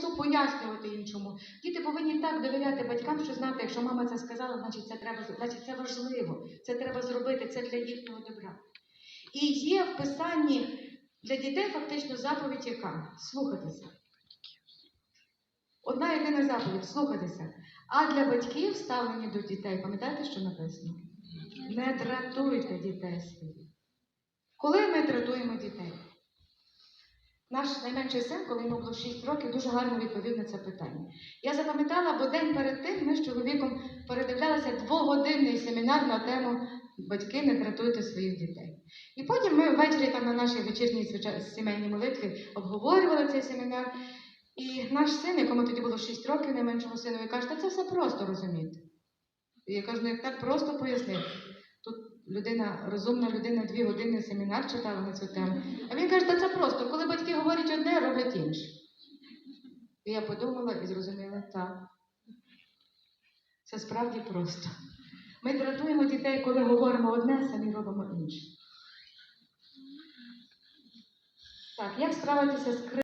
часу пояснювати їм чому. Діти повинні так довіряти батькам, що знати, якщо мама це сказала, значить це треба значить це важливо, це треба зробити, це для їхнього добра. І є в писанні для дітей фактично заповідь яка? Слухатися. Одна єдина заповідь слухатися. А для батьків ставлені до дітей, пам'ятаєте, що написано? Не дратуйте дітей своїх. Коли ми дратуємо дітей? Наш найменший син, коли йому було 6 років, дуже гарно відповів на це питання. Я запам'ятала, бо день перед тим ми з чоловіком передивлялися двогодинний семінар на тему Батьки не дратуйте своїх дітей. І потім ми ввечері там на нашій вечірній сімейній молитві обговорювали цей семінар. І наш син, якому тоді було 6 років, найменшому синові, каже, та це все просто розуміти. І я кажу, ну як так просто пояснити. Тут людина, розумна людина, дві години семінар читала на цю тему. А він каже, та це просто, коли батьки говорять одне, роблять інше. І я подумала і зрозуміла, так. Це справді просто. Ми дратуємо дітей, коли говоримо одне, самі робимо інше. Так, як справитися з кри-